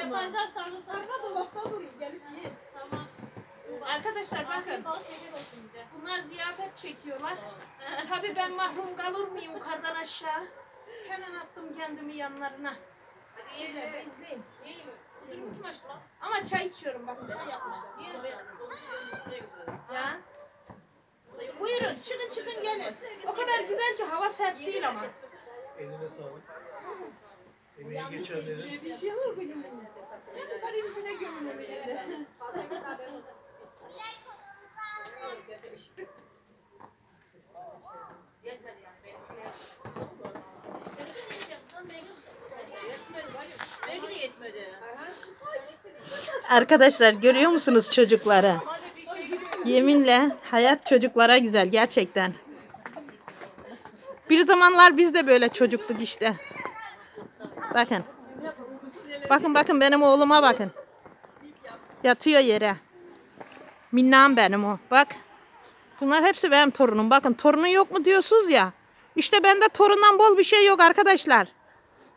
Sarması. Sarma dolapta durayım gelip. Tamam. Arkadaşlar bakın. Afiyet bal şeker olsun bize. Bunlar ziyafet çekiyorlar. Tabii ben mahrum kalır mıyım yukarıdan aşağı? Hemen attım kendimi yanlarına. Hadi yiyelim ben izleyeyim. Yiyeyim. Üzülüm kim açtı lan? Ama çay içiyorum bakın çay yapmışlar. Ya. Buyurun çıkın çıkın gelin. O kadar güzel ki hava sert değil ama. Eline sağlık. Emeği geçenlerin şey. Hadi içine. Arkadaşlar görüyor musunuz çocukları? Yeminle hayat çocuklara güzel gerçekten. Bir zamanlar biz de böyle çocuktuk işte. Bakın. Bakın bakın benim oğluma bakın. Yatıyor yere. Minnam benim o. Bak. Bunlar hepsi benim torunum. Bakın torunun yok mu diyorsunuz ya. İşte bende torundan bol bir şey yok arkadaşlar.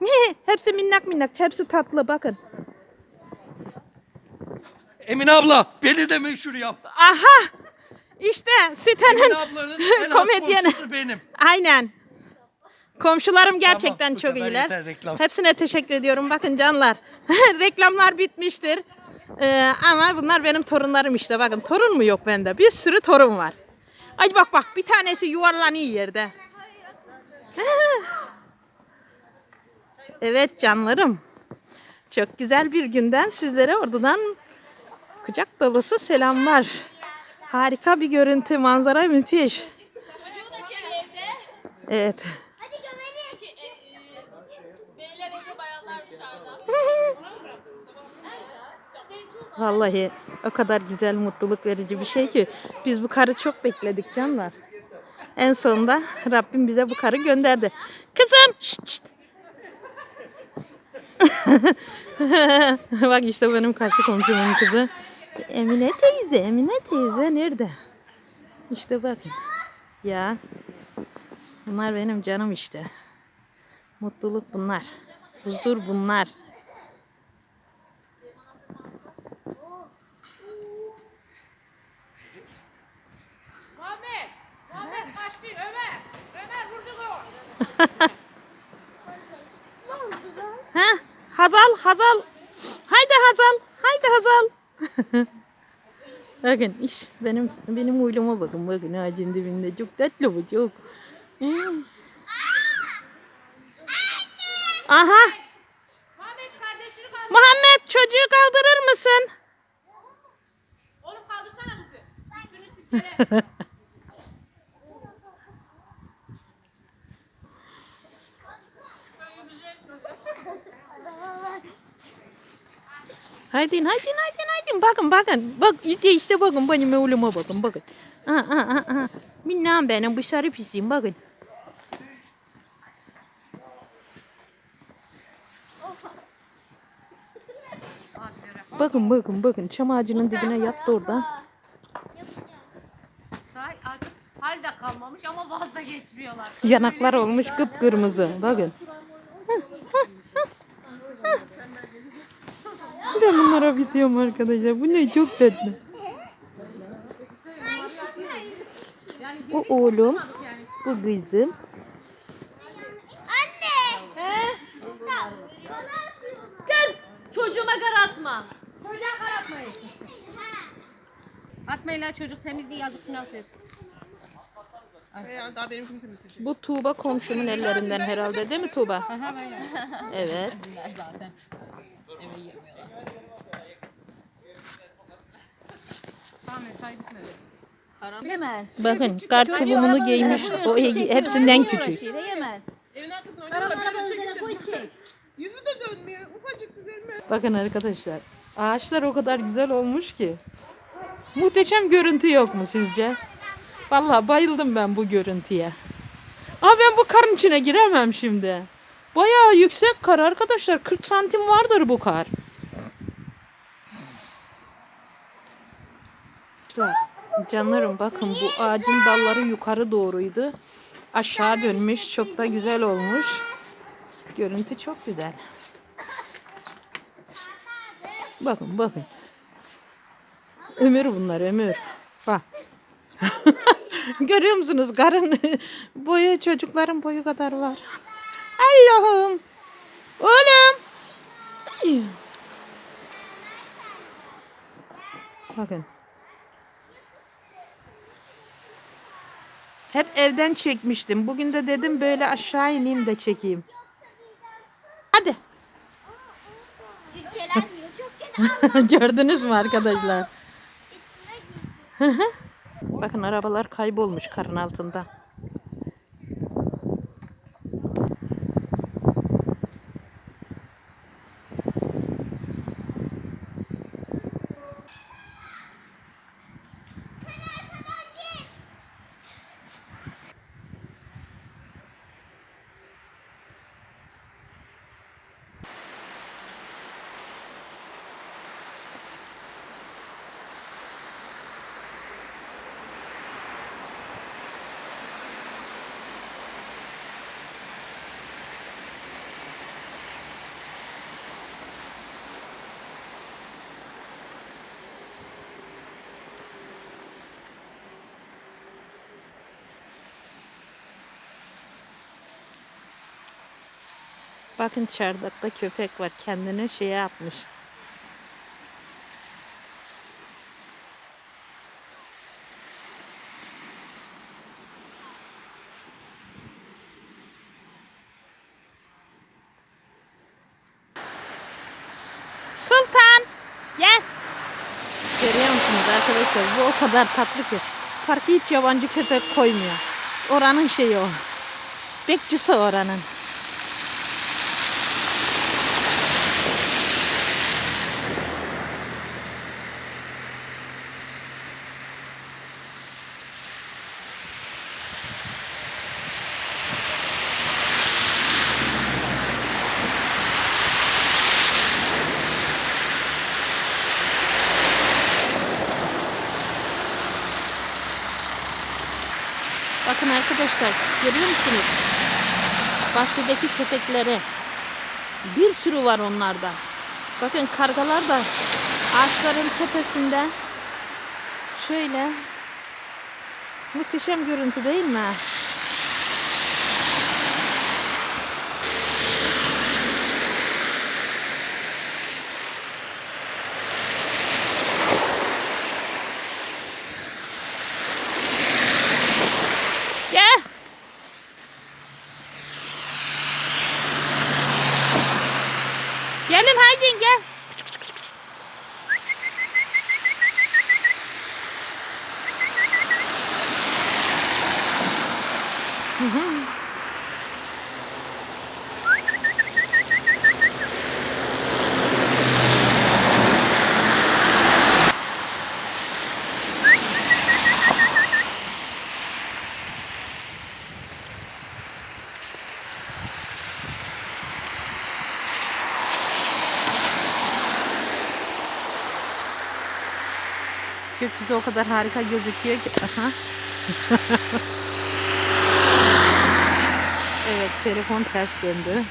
hepsi minnak minnak. Hepsi tatlı bakın. Emine abla beni de meşhur yap. Aha. İşte sitenin Emine ablanın en az Komedyeni. benim. Aynen. Komşularım gerçekten Tamam, bu çok kadar iyiler. yeter, reklam. Hepsine teşekkür ediyorum. Bakın canlar. Reklamlar bitmiştir. Ee, ama bunlar benim torunlarım işte. Bakın torun mu yok bende? Bir sürü torun var. Ay bak bak bir tanesi yuvarlanıyor yerde. evet canlarım. Çok güzel bir günden sizlere oradan kucak dolusu selamlar. Harika bir görüntü, manzara müthiş. Evet. Vallahi o kadar güzel, mutluluk verici bir şey ki biz bu karı çok bekledik canlar. En sonunda Rabbim bize bu karı gönderdi. Kızım! Şşt, şşt. Bak işte benim karşı komşumun kızı. Emine teyze, Emine teyze nerede? İşte bakın. Ya. Bunlar benim canım işte. Mutluluk bunlar. Huzur bunlar. Muhammed. Muhammed kaçtı Ömer. Ömer vurdu o. Ha? Hazal, Hazal. Haydi Hazal, haydi Hazal. bakın iş benim benim uyluma bakın bakın ağacın dibinde çok tatlı bu çok. Aha Muhammed kardeşini kaldır. Muhammed çocuğu kaldırır mısın? Oğlum kaldırsana kızı. Haydi haydi haydi haydi bakın bakın bak işte işte bakın benim oğluma bakın bakın. Aa, aa, aa, aa. Minnam benim bu sarı pisiyim bakın. Bakın bakın bakın çam ağacının dibine yattı orada. Hal de kalmamış ama vazda geçmiyorlar. Yanaklar olmuş kıpkırmızı. Bakın. Bir de bunlara bitiyorum arkadaşlar. Bu ne çok tatlı. Bu oğlum. Bu kızım. Çocuğuma gar atma. Çocuğa gar atmayın. Atmayın la çocuk temizliği yazık günahtır. Bu Tuğba komşumun ellerinden herhalde değil mi Tuğba? Evet. Tamam çay bitmedi. Bilemez. Bakın kar tulumunu giymiş. O hepsinden küçük. Hemen. Yüzü de dönmüyor. Ufacık düzelme. Bakın arkadaşlar. Ağaçlar o kadar güzel olmuş ki. Muhteşem görüntü yok mu sizce? Vallahi bayıldım ben bu görüntüye. Ama ben bu karın içine giremem şimdi. Bayağı yüksek kar arkadaşlar. 40 santim vardır bu kar. Bak, Canlarım bakın bu ağacın dalları yukarı doğruydu. Aşağı dönmüş. Çok da güzel olmuş. Görüntü çok güzel. Bakın bakın. Ömür bunlar ömür. Bak. Görüyor musunuz? Karın boyu çocukların boyu kadar var. Allah'ım. Oğlum. Bakın. Hep evden çekmiştim. Bugün de dedim böyle aşağı ineyim de çekeyim. Hadi. Silkelenmiyor. Çok kötü. Gördünüz mü arkadaşlar? Bakın arabalar kaybolmuş karın altında. Bakın çardakta köpek var. Kendini şeye atmış. Sultan gel. Görüyor musunuz arkadaşlar? Bu o kadar tatlı ki. Parka hiç yabancı köpek koymuyor. Oranın şeyi o. Bekçisi oranın. Bakın arkadaşlar görüyor musunuz? Bahçedeki köpekleri. Bir sürü var onlarda. Bakın kargalar da ağaçların tepesinde. Şöyle. Muhteşem görüntü değil mi? Gel. Gelin haydi gel. Gökyüzü o kadar harika gözüküyor ki. Aha. evet telefon ters döndü.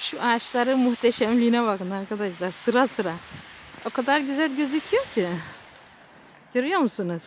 Şu ağaçların muhteşemliğine bakın arkadaşlar. Sıra sıra. O kadar güzel gözüküyor ki. Görüyor musunuz?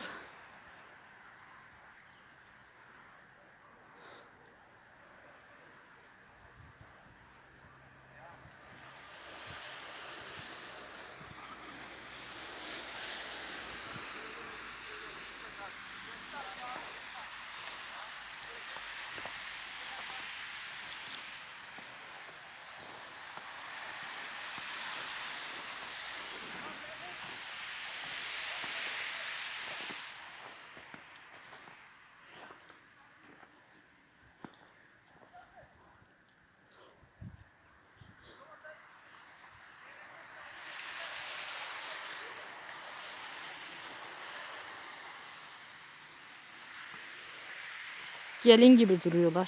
Gelin gibi duruyorlar.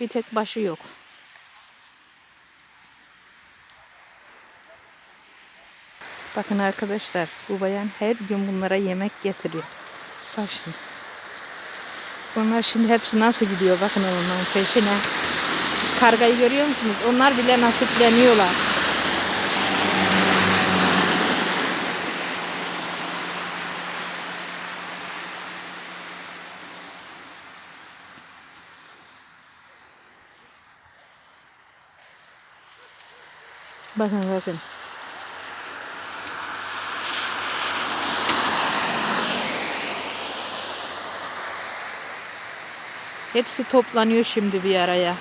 Bir tek başı yok. Bakın arkadaşlar bu bayan her gün bunlara yemek getiriyor. Bak şimdi. Bunlar şimdi hepsi nasıl gidiyor bakın onların peşine. Kargayı görüyor musunuz? Onlar bile nasipleniyorlar. Bakın bakın. Hepsi toplanıyor şimdi bir araya.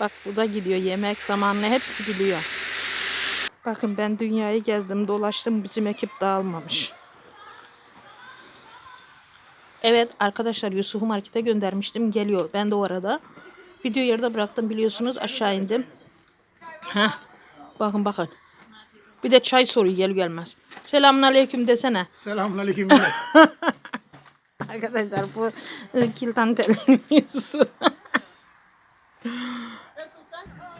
Bak bu da gidiyor yemek zamanla hepsi biliyor. Bakın ben dünyayı gezdim dolaştım bizim ekip dağılmamış. Evet arkadaşlar Yusuf'u markete göndermiştim geliyor. Ben de o arada video yarıda bıraktım biliyorsunuz aşağı indim. Heh. Bakın bakın. Bir de çay soruyor gel gelmez. Selamun aleyküm desene. Selamünaleyküm. Arkadaşlar bu e, telli Yusuf.